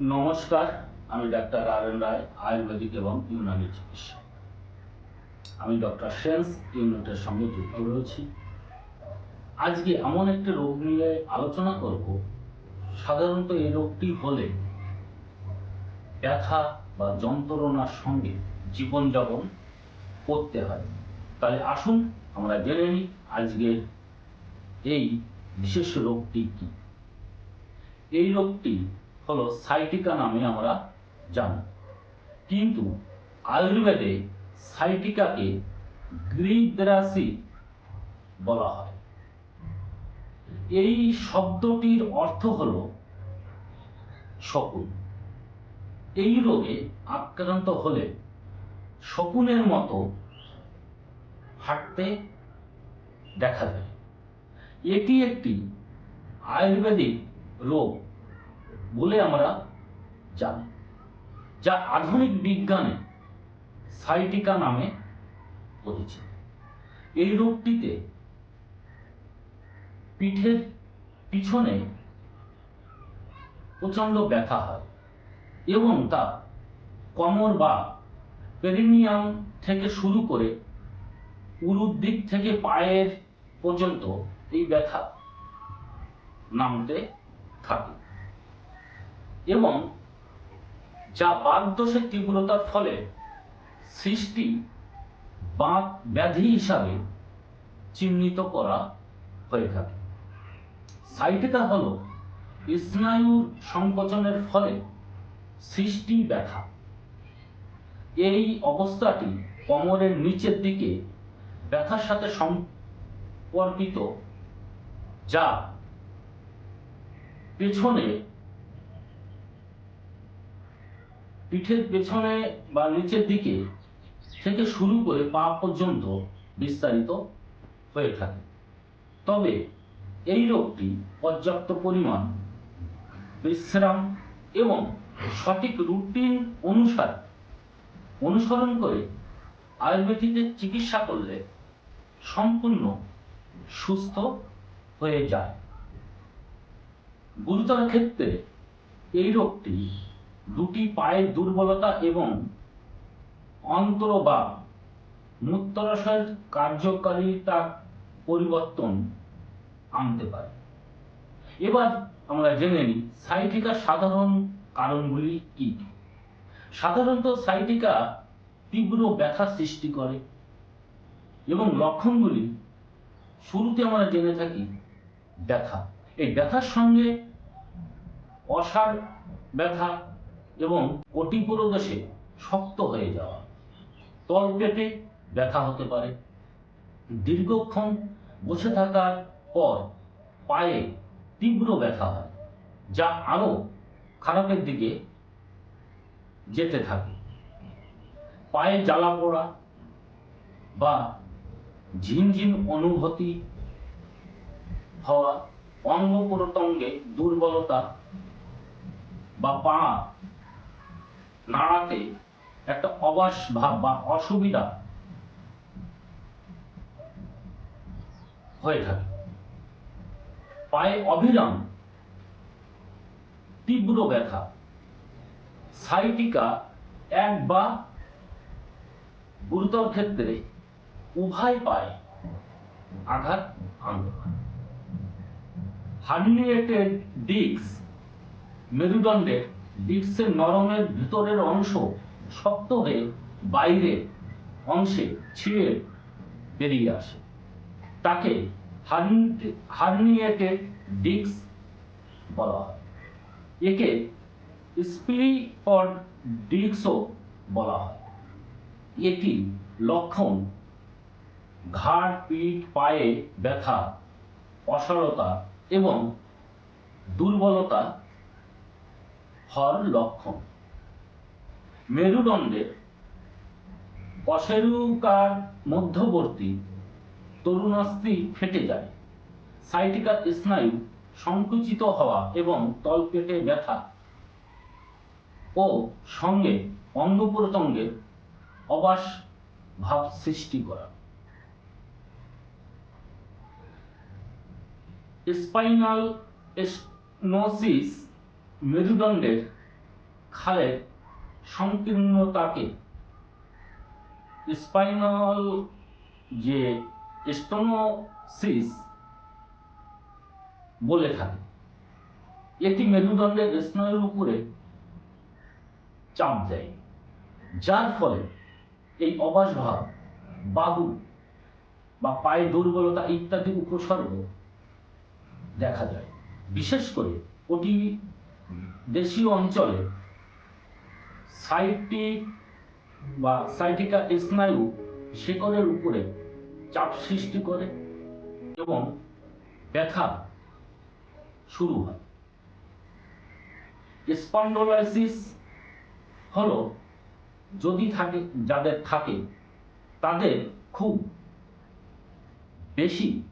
নমস্কার, আমি doctor R N Roy, Ayurvedic এবং ইউনানি চিকিৎসা আমি ডক্টর সেন্স ইউনিটের সঙ্গে যুক্ত রয়েছি। আজকে এমন একটি রোগ নিয়ে আলোচনা করব। সাধারণত এই রোগটি হলে ব্যথা বা যন্ত্রণার সঙ্গে জীবনযাপন করতে হয়। তাহলে আসুন, আমরা জেনে নিই আজকে এই বিশেষ রোগটি কি। এই রোগটি হলো সাইটিকা নামে আমরা জানি। কিন্তু আয়ুর্বেদে সাইটিকাকে গ্রিদ্রাসি বলা হয়। এই শব্দটির অর্থ হল শকুন। এই রোগে আক্রান্ত হলে শকুনের মতো হাঁটতে দেখা যায়। এটি একটি আয়ুর্বেদিক রোগ। বলে আমরা জানি। যা আধুনিক বিজ্ঞানে সাইটিকা নামে পরিচিত। এই রোগটিতে পিঠের পিছনে প্রচণ্ড ব্যথা হয় এবং তা কোমর বা পেরিনিয়াম থেকে শুরু করে উরুর দিক থেকে পায়ের পর্যন্ত এই ব্যথা নামতে থাকে। এবং যা বাগদোষের তীব্রতার ফলে সৃষ্টি বাত ব্যাধি হিসাবে চিহ্নিত করা হয়ে থাকে। সাইটিকা হল স্নায়ুর সংকোচনের ফলে সৃষ্টি ব্যথা। এই অবস্থাটি কোমরের নিচের দিকে ব্যথার সাথে সম্পর্কিত, যা পেছনে পিঠের পেছনে বা নিচের দিকে থেকে শুরু করে পা পর্যন্ত বিস্তারিত হয়ে থাকে। তবে এই রোগটি পর্যাপ্ত পরিমাণ বিশ্রাম এবং সঠিক রুটিন অনুসারে অনুসরণ করে আয়ুর্বেদিকের চিকিৎসা করলে সম্পূর্ণ সুস্থ হয়ে যায়। গুরুতর ক্ষেত্রে এই রোগটি দুটি পায়ের দুর্বলতা এবং অন্তর বা মূত্রাশয়ের কার্যকারিতা পরিবর্তন আনতে পারে। এবার আমরা জেনে নিই সাইটিকার সাধারণ কারণগুলি কি? সাধারণত সাইটিকা তীব্র ব্যথা সৃষ্টি করে এবং লক্ষণগুলি শুরুতে আমরা জেনে থাকি ব্যথা। এই ব্যথার সঙ্গে অসার ব্যথা এবং কটি প্রদেশে শক্ত হয়ে যাওয়া। তল পেটে ব্যথা হতে পারে। দীর্ঘক্ষণ বসে থাকার পর পায়ে তীব্র ব্যথা হয়, যা আরও খারাপের দিকে যেতে থাকে। পায়ে জ্বালা পোড়া বা ঝিনঝিন অনুভূতি হওয়া অঙ্গ প্রত্যঙ্গে দুর্বলতা বা পা নাড়াতে একটা অবাস ভাব বা অসুবিধা হয়ে থাকে। পায়ে অভিরাম তীব্র ব্যথা। সাইটিকা এক বা গুরুতর ক্ষেত্রে উভয় পায়ে আঘাত আনতে পারে। হার্নিয়েটেড ডিস্ক, মেরুদণ্ডের ডিস্কের নরমের ভিতরের অংশ শক্ত হয়ে বাইরের অংশে ছিঁড়ে বেরিয়ে আসে। তাকে হার্নিয়েটেড ডিস্ক বলা হয়। একে স্পিরিপড ডিস্কও বলা হয়। এটি লক্ষণ ঘাড়, পিঠ, পায়ে ব্যথা, অসারতা এবং দুর্বলতা হর লক্ষণ। মেরুদণ্ডের কশেরুকার মধ্যবর্তী তরুণাস্থি ফেটে যায়। সাইটিকার স্নায়ু সংকুচিত হওয়া এবং তলপেটে ব্যথা ও সঙ্গে অঙ্গ প্রত্যঙ্গের অবাস ভাব সৃষ্টি করা। স্পাইনাল স্নোসিস মেরুদণ্ডের খালের সংকীর্ণতাকে স্পাইনাল যে স্টোনোসিস বলে থাকে, এটি মেরুদণ্ডের স্নায়ুর উপরে চাপ দেয়, যার ফলে এই অবাস ভাব বাহু বা পায়ে দুর্বলতা ইত্যাদি উপসর্গ দেখা যায়। বিশেষ করে ওটি দেশীয় অঞ্চলে সাইটিক বা সাইটিকা স্নায়ু শিকড়ের উপরে চাপ সৃষ্টি করে এবং ব্যথা শুরু হয়। স্পন্ডোলাইসিস হলো যদি থাকে, যাদের থাকে, তাদের খুব বেশি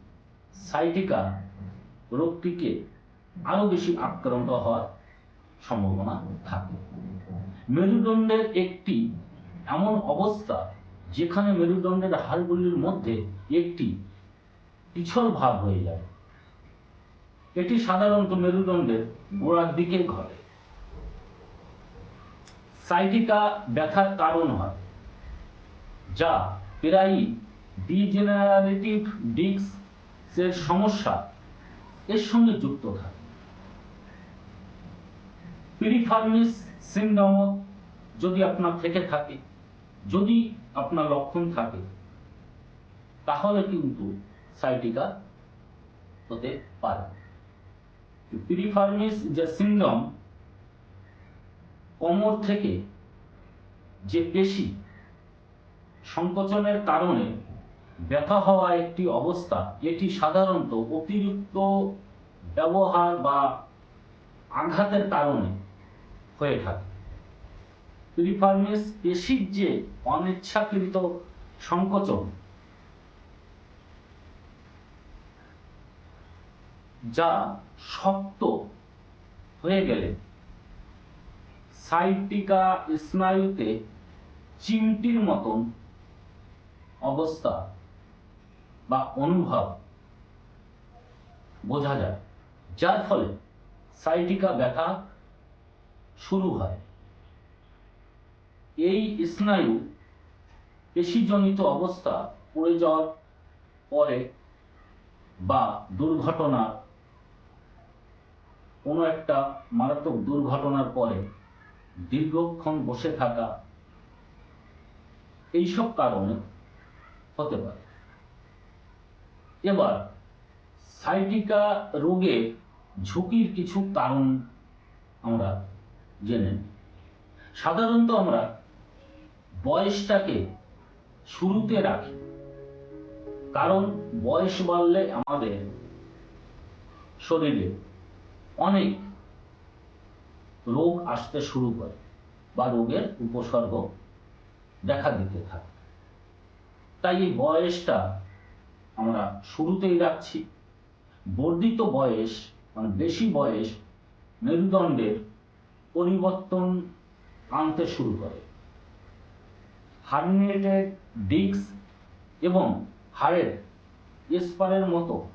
সাইটিকা রোগটিকে আরও বেশি আক্রান্ত হওয়ার সম্ভাবনা থাকে। মেরুদণ্ডের একটি এমন অবস্থা যেখানে মেরুদণ্ডের হাড়গুলির মধ্যে একটি পিছল ভাব হয়ে যায়। এটি সাধারণত মেরুদণ্ডের গোড়ার দিকে ঘটে। সাইটিকা ব্যথার কারণ হয়, যা প্রায়ই ডিজেনারেটিভ ডিস্কের সমস্যা এর সঙ্গে যুক্ত থাকে। পিরিফার্মিস সিন্ড্রোম যদি আপনার থেকে থাকে, যদি আপনার লক্ষণ থাকে, তাহলে কিন্তু সাইটিকা হতে পারে। পিরিফার্মিস যে সিন্ড্রোম কোমর থেকে যে পেশি সংকোচনের কারণে ব্যথা হওয়া একটি অবস্থা, এটি সাধারণত অতিরিক্ত ব্যবহার বা আঘাতের কারণে হয়ে থাকে। পিরিফার্মিস পেশির যে অনিচ্ছাকৃত সংকোচন, যা শক্ত হয়ে গেলে সাইটিকা স্নায়ুতে চিমটির মতন অবস্থা বা অনুভব বোঝা যায়, যার ফলে সাইটিকা ব্যথা শুরু হয়। এই স্নায়ু পেশিজনিত অবস্থা, পড়ে যাওয়ার পরে বা দুর্ঘটনা কোনো একটা মারাত্মক দুর্ঘটনার পরে দীর্ঘক্ষণ বসে থাকা এইসব কারণে হতে পারে। এবার সাইটিকা রোগের ঝুঁকির কিছু কারণ আমরা জেনে। সাধারণত আমরা বয়সটাকে শুরুতে রাখি। কারণ বয়স বাড়লে আমাদের শরীরে অনেক রোগ আসতে শুরু করে বা রোগের উপসর্গ দেখা দিতে থাকে। তাই এই বয়সটা আমরা শুরুতেই রাখছি। বর্ধিত বয়স মানে বেশি বয়স মেরুদণ্ডের পরিবর্তন আনতে শুরু করে। হার্নিয়েটেড ডিস্ক এবং হাড়ের স্পারের মতো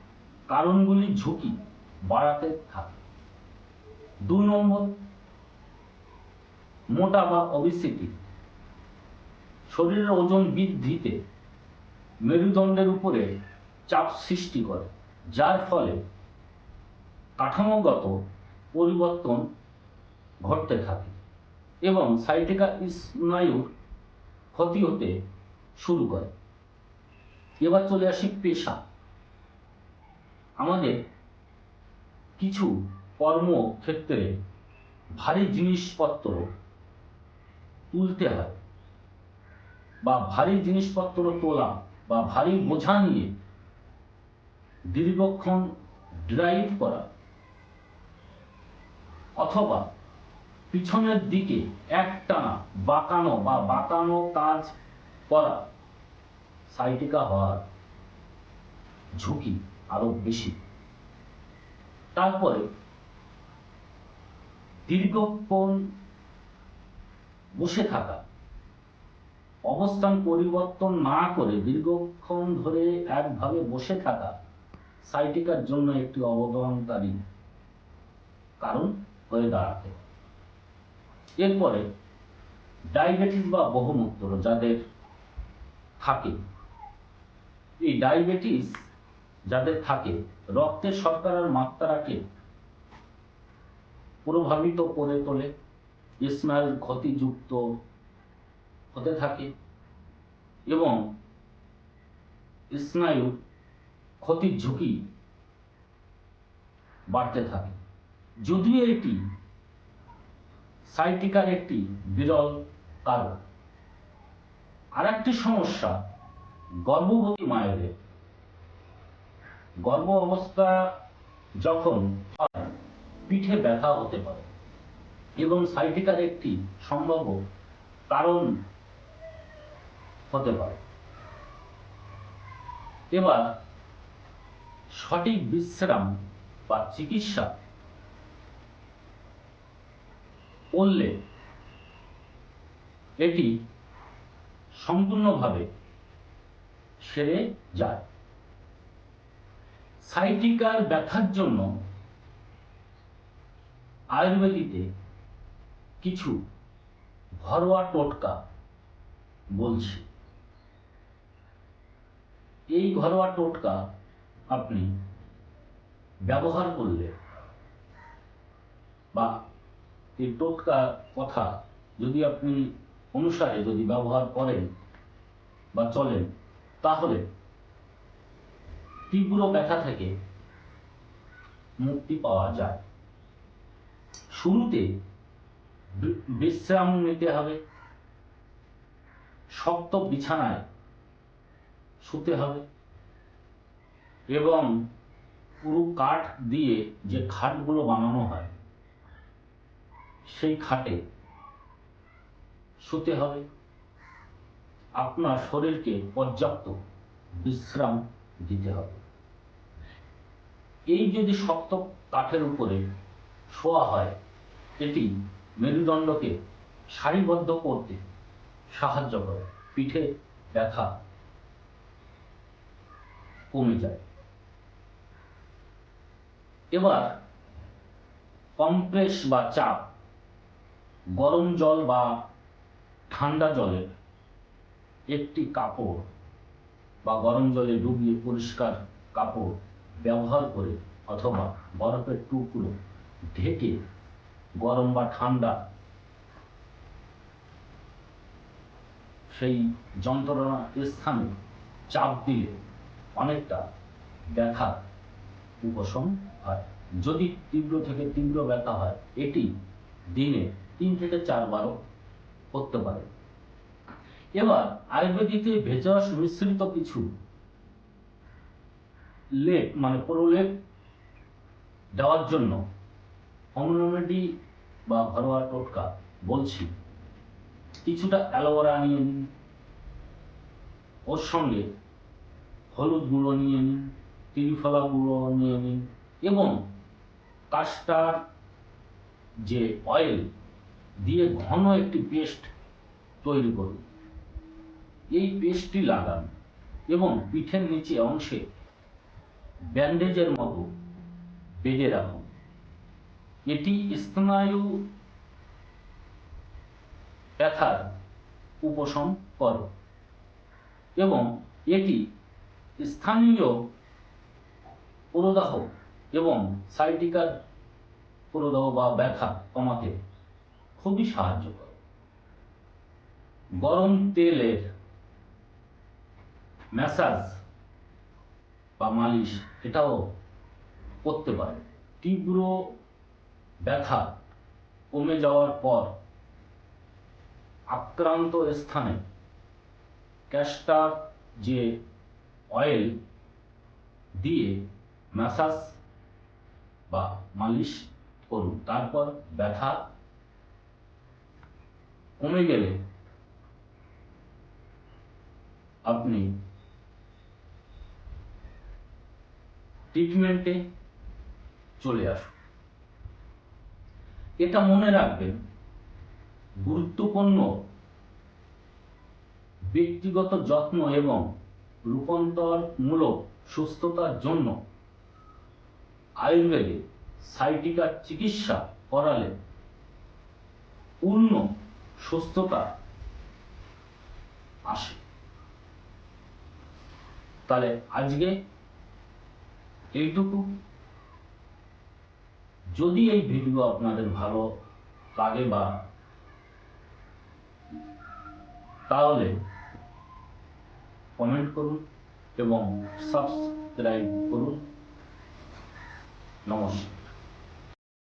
কারণগুলির ঝুঁকি বাড়াতে থাকে। দুই নম্বর, মোটা বা অবিসিটি শরীরের ওজন বৃদ্ধিতে মেরুদণ্ডের উপরে চাপ সৃষ্টি করে, যার ফলে কাঠামোগত পরিবর্তন ঘটতে থাকে এবং সাইটিকা স্নায়ুর ক্ষতি হতে শুরু করে। এবার চলে আসি পেশা। আমাদের কিছু কর্মক্ষেত্রে ভারী জিনিসপত্র তুলতে হয় বা ভারী জিনিসপত্র তোলা বা ভারী বোঝা নিয়ে দীর্ঘক্ষণ ড্রাইভ করা অথবা পিছনের দিকে একটানা বাঁকানো বা বাঁকানো কাজ করা সাইটিকা হওয়ার ঝুঁকি আরও বেশি। তারপরে দীর্ঘক্ষণ বসে থাকা, অবস্থান পরিবর্তন না করে দীর্ঘক্ষণ ধরে একভাবে বসে থাকা সাইটিকার জন্য একটি অবদানকারী কারণ হয়ে দাঁড়াতে। এরপরে ডায়াবেটিস বা বহুমূত্র যাদের থাকে, এই ডায়াবেটিস যাদের থাকে রক্তের শর্করার মাত্রাকে প্রভাবিত করে তোলে, স্নায়ুর ক্ষতিযুক্ত হতে থাকে এবং স্নায়ুর ক্ষতির ঝুঁকি বাড়তে থাকে। যদিও এটি সাইটিকার একটি বিরল কারণ। আর একটি সমস্যা, গর্ভবতী মায়েদের। গর্ভ অবস্থা যখন পিঠে ব্যথা হতে পারে এবং সাইটিকার একটি সম্ভাব্য কারণ হতে পারে। এবার সঠিক বিশ্রাম বা চিকিৎসা করলে এটি সম্পূর্ণভাবে সেরে যায়। সাইটিকার ব্যথার জন্য আয়ুর্বেদিতে কিছু ঘরোয়া টোটকা বলছি। এই ঘরোয়া টোটকা আপনি ব্যবহার করলে বা এই টোটকা কথা যদি আপনি অনুসারে যদি ব্যবহার করেন বা চলেন, তাহলে তীব্র ব্যথা থেকে মুক্তি পাওয়া যায়। শুরুতে বিশ্রাম নিতে হবে, শক্ত বিছানায় শুতে হবে, এবং পুরো কাঠ দিয়ে যে খাটগুলো বানানো হয় সেই খাটে শুতে হবে। আপনার শরীরকে পর্যাপ্ত বিশ্রাম দিতে হবে। এই যদি শক্ত কাঠের উপরে শোয়া হয়, এটি মেরুদণ্ডকে সারিবদ্ধ করতে সাহায্য করে। পিঠে ব্যথা কমে যায়। এবার কম্প্রেস বা চাপ গরম জল বা ঠান্ডা জলে একটি কাপড় বা গরম জলে ডুবিয়ে পরিষ্কার কাপড় ব্যবহার করে অথবা বরফের টুকরো ঢেকে গরম বা ঠান্ডা সেই যন্ত্রণা স্থানে চাপ দিলে অনেকটা ব্যথা উপশম হয়। যদি তীব্র থেকে তীব্র ব্যথা হয়, এটি দিনে তিন থেকে চারবারও করতে পারে। এবার আয়ুর্বেদিকে ভেষজ মিশ্রিত কিছু। লেপ মানে প্রলেপ দেওয়ার জন্য হোমিওপ্যাথি বা ঘরোয়া টোটকা বলছি। কিছুটা অ্যালোভেরা নিয়ে নিন, ওর সঙ্গে হলুদ গুঁড়ো নিয়ে নিন, ত্রিফলা গুঁড়ো নিয়ে নিন এবং কাস্টার যে অয়েল দিয়ে ঘন একটি পেস্ট তৈরি করুন। এই পেস্টটি লাগান এবং পিঠের নিচে অংশে ব্যান্ডেজের মতো বেঁধে রাখুন। এটি স্নায়ু ব্যথার উপশম করে এবং এটি স্থানীয় প্রদাহ এবং সাইটিকার প্রদাহ বা ব্যথা কমাতে খুবই সাহায্য করে। গরম তেলের ম্যাসাজ বা মালিশ এটাও করতে পারে। তীব্র ব্যথা কমে যাওয়ার পর আক্রান্ত স্থানে ক্যাস্টার যে অয়েল দিয়ে ম্যাসাজ বা মালিশ করুন, তারপর ব্যথা কমে গেলে আপনি ট্রিটমেন্টে চলে আসুন। এটা মনে রাখবেন, গুরুত্বপূর্ণ ব্যক্তিগত যত্ন এবং রূপান্তরমূলক সুস্থতার জন্য আয়ুর্বেদে সাইটিকার চিকিৎসা করালে পূর্ণ সুস্থতা আসে। তাহলে আজকে এইটুকু। যদি এই ভিডিও আপনাদের ভালো লাগে বা তাহলে কমেন্ট করুন এবং সাবস্ক্রাইব করুন। নমস্কার।